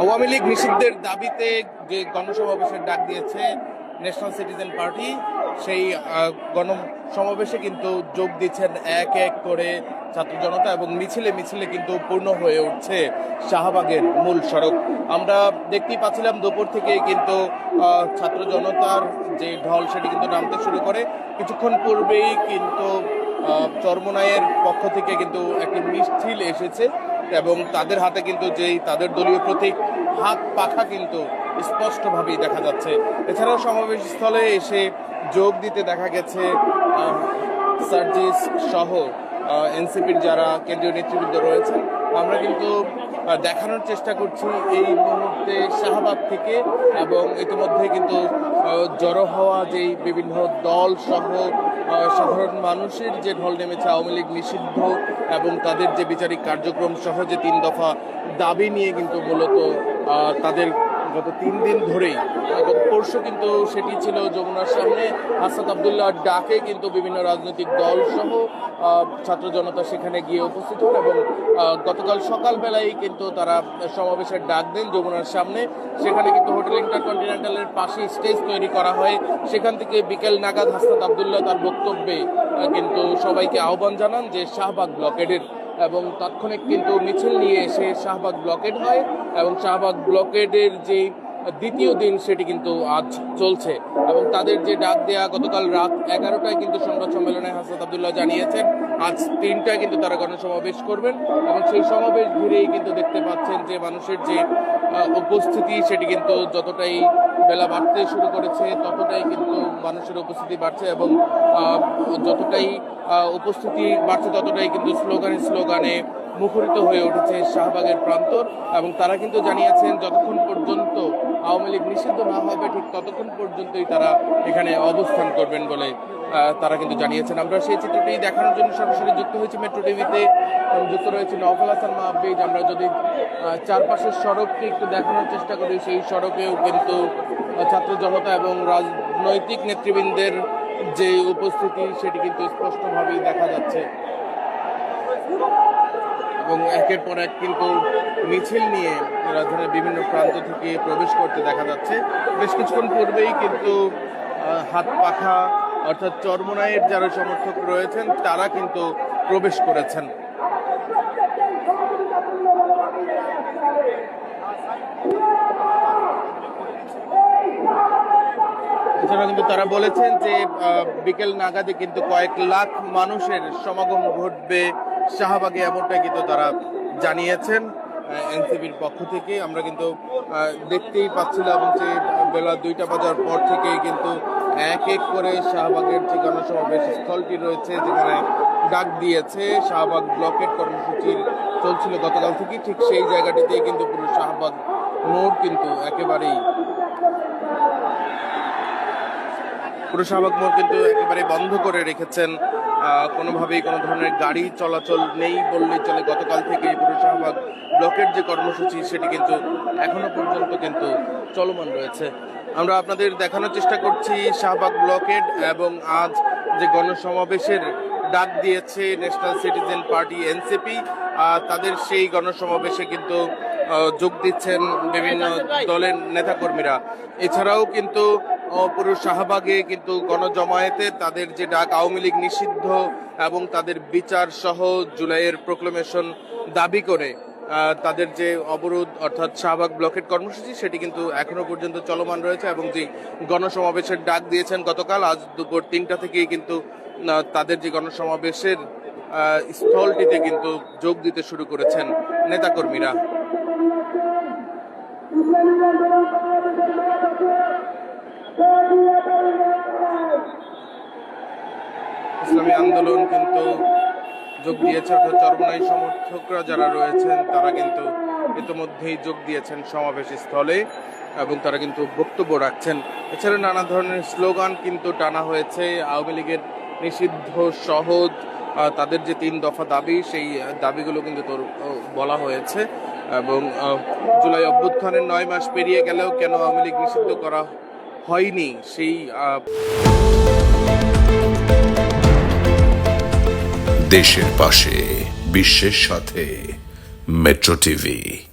আওয়ামী লীগ নিষিদ্ধের দাবিতে যে গণসমাবেশের ডাক দিয়েছে ন্যাশনাল সিটিজেন পার্টি সেই গণসমাবেশে কিন্তু যোগ দিচ্ছেন এক এক করে ছাত্র জনতা এবং মিছিলে মিছিলে কিন্তু পূর্ণ হয়ে উঠছে শাহবাগের মূল সড়ক। আমরা দেখতেই পাচ্ছিলাম দুপুর থেকে কিন্তু ছাত্র জনতার যে ঢল সেটি কিন্তু নামতে শুরু করে। কিছুক্ষণ পূর্বেই কিন্তু আহ, চরমোনাইয়ের পক্ষ থেকে কিন্তু একটি মিছিল এসেছে। এবং তাদের হাতে কিন্তু যেই তাদের দলীয় প্রতীক, হাত পাখা কিন্তু স্পষ্টভাবেই দেখা যাচ্ছে। এছাড়াও সমাবেশ স্থলে এসে যোগ দিতে দেখা গেছে সার্জিস সহ এনসিপির যারা কেন্দ্রীয় নেতৃবৃন্দ রয়েছেন। আমরা কিন্তু দেখানোর চেষ্টা করছি এই মুহূর্তে শাহবাগ থেকে এবং ইতিমধ্যে কিন্তু জড়ো হওয়া যেই বিভিন্ন দল সহ সাধারণ মানুষের যে ঢল নেমেছে, আওয়ামী লীগ নিষিদ্ধ এবং তাদের যে বিচারিক কার্যক্রম সহ যে তিন দফা দাবি নিয়ে কিন্তু মূলত তাদের গত তিন দিন ধরেই। গত পরশু কিন্তু সেটি ছিল যমুনার সামনে। হাসান আবদুল্লাহ ডাকে কিন্তু বিভিন্ন রাজনৈতিক দল সহ ছাত্র জনতা সেখানে গিয়ে উপস্থিত হন এবং গতকাল সকালবেলায় কিন্তু তারা সমাবেশের ডাক দেন যমুনার সামনে। সেখানে কিন্তু হোটেল ইন্টারকন্টিনেন্টালের পাশে স্টেজ তৈরি করা হয়। সেখান থেকে বিকেল নাগাদ হাসনাত আবদুল্লাহ তার বক্তব্যে কিন্তু সবাইকে আহ্বান জানান যে শাহবাগ ব্লকেডের এবং তাৎক্ষণিক কিন্তু মিছিল নিয়ে এসে শাহবাগ ব্লকেড হয় এবং শাহবাগ ব্লকেডের যে দ্বিতীয় দিন সেটি কিন্তু আজ চলছে। এবং তাদের যে ডাক দেয়া গতকাল রাত এগারোটায় কিন্তু সংবাদ সম্মেলনে হাসান আবদুল্লাহ জানিয়েছেন, আজ তিনটায় কিন্তু তারা গণসমাবেশ করবেন এবং সেই সমাবেশ ঘিরেই কিন্তু দেখতে পাচ্ছেন যে মানুষের যে উপস্থিতি সেটি কিন্তু যতটাই বেলা বাড়তে শুরু করেছে, ততটাই কিন্তু মানুষের উপস্থিতি বাড়ছে এবং যতটাই উপস্থিতি বাড়ছে ততটাই কিন্তু স্লোগানে স্লোগানে মুখরিত হয়ে উঠেছে শাহবাগের প্রান্তর এবং তারা কিন্তু জানিয়েছেন যতক্ষণ পর্যন্ত আওয়ামী লীগ নিষিদ্ধ না হবে, ঠিক ততক্ষণ পর্যন্তই তারা এখানে অবস্থান করবেন বলে তারা কিন্তু জানিয়েছেন। আমরা সেই চিত্রটি দেখানোর জন্য সরাসরি যুক্ত হয়েছি মেট্রো টিভিতে। যুক্ত রয়েছে নওফাল হাসান মাহবিজ আমরা যদি চারপাশের সড়কটি একটু দেখানোর চেষ্টা করি, সেই সড়কেও কিন্তু ছাত্র জনতা এবং রাজনৈতিক নেতৃবৃন্দের যে উপস্থিতি সেটি কিন্তু স্পষ্টভাবেই দেখা যাচ্ছে। এবং একের পর এক কিন্তু মিছিল নিয়ে রাজধানীর বিভিন্ন প্রান্ত থেকে প্রবেশ করতে দেখা যাচ্ছে। বেশ কিছুক্ষণ পূর্বেই কিন্তু হাত পাখা অর্থাৎ চরমোনাইয়ের যারা সমর্থক রয়েছেন, তারা কিন্তু প্রবেশ করেছেন। এছাড়া কিন্তু তারা বলেছেন যে বিকেল নাগাদে কিন্তু কয়েক লাখ মানুষের সমাগম ঘটবে শাহবাগে, এমনটাই কিন্তু তারা জানিয়েছেন এনসিবির পক্ষ থেকে। আমরা কিন্তু দেখতেই পাচ্ছিলাম যে, বেলা দুইটা বাজার পর থেকেই কিন্তু এক এক করে শাহবাগের যে গণসমাবেশ স্থলটি রয়েছে, যেখানে ডাক দিয়েছে, শাহবাগ ব্লকের কর্মসূচির চলছিল গতকাল থেকে, ঠিক সেই জায়গাটিতেই কিন্তু পুরো শাহবাগ মোড় কিন্তু একেবারেই পুরো মোড় কিন্তু একেবারে বন্ধ করে রেখেছেন। কোনোভাবেই কোনো ধরনের গাড়ি চলাচল নেই বললেই চলে। গতকাল থেকে পুরো শাহবাগ ব্লকের যে কর্মসূচি, সেটি কিন্তু এখনও পর্যন্ত কিন্তু চলমান রয়েছে। আমরা আপনাদের দেখানোর চেষ্টা করছি শাহবাগ ব্লকের এবং আজ যে গণসমাবেশের ডাক দিয়েছে ন্যাশনাল সিটিজেন পার্টি এনসিপি তাদের সেই গণসমাবেশে কিন্তু যোগ দিচ্ছেন বিভিন্ন দলের নেতাকর্মীরা। এছাড়াও কিন্তু আহ, পুরো শাহবাগে কিন্তু গণজমায়েতে তাদের যে ডাক আওয়ামী লীগ নিষিদ্ধ এবং তাদের বিচার সহ জুলাইয়ের প্রোক্লেমেশন দাবি করে তাদের যে অবরোধ অর্থাৎ শাহবাগ ব্লকের কর্মসূচি সেটি কিন্তু এখনও পর্যন্ত চলমান রয়েছে এবং যে গণসমাবেশের ডাক দিয়েছেন গতকাল আজ দুপুর তিনটা থেকেই কিন্তু তাদের যে গণসমাবেশের স্থলটিতে কিন্তু যোগ দিতে শুরু করেছেন নেতাকর্মীরা। ইসলামী আন্দোলন কিন্তু যোগ দিয়েছে অর্থাৎ চরমনাই সমর্থকরা যারা রয়েছেন, তারা কিন্তু ইতিমধ্যেই যোগ দিয়েছেন সমাবেশ স্থলে এবং তারা কিন্তু বক্তব্য রাখছেন। এছাড়া নানা ধরনের স্লোগান কিন্তু টানা হয়েছে। আওয়ামী লীগের নিষিদ্ধ সহজ তাদের যে তিন দফা দাবি, সেই দাবিগুলো কিন্তু তোর বলা হয়েছে। এবং জুলাই অভ্যুত্থানের নয় মাস পেরিয়ে গেলেও কেন আওয়ামী লীগ নিষিদ্ধ করা হয়নি? সেই দেশের পাশে, বিশ্বের সাথে, মেট্রো টিভি।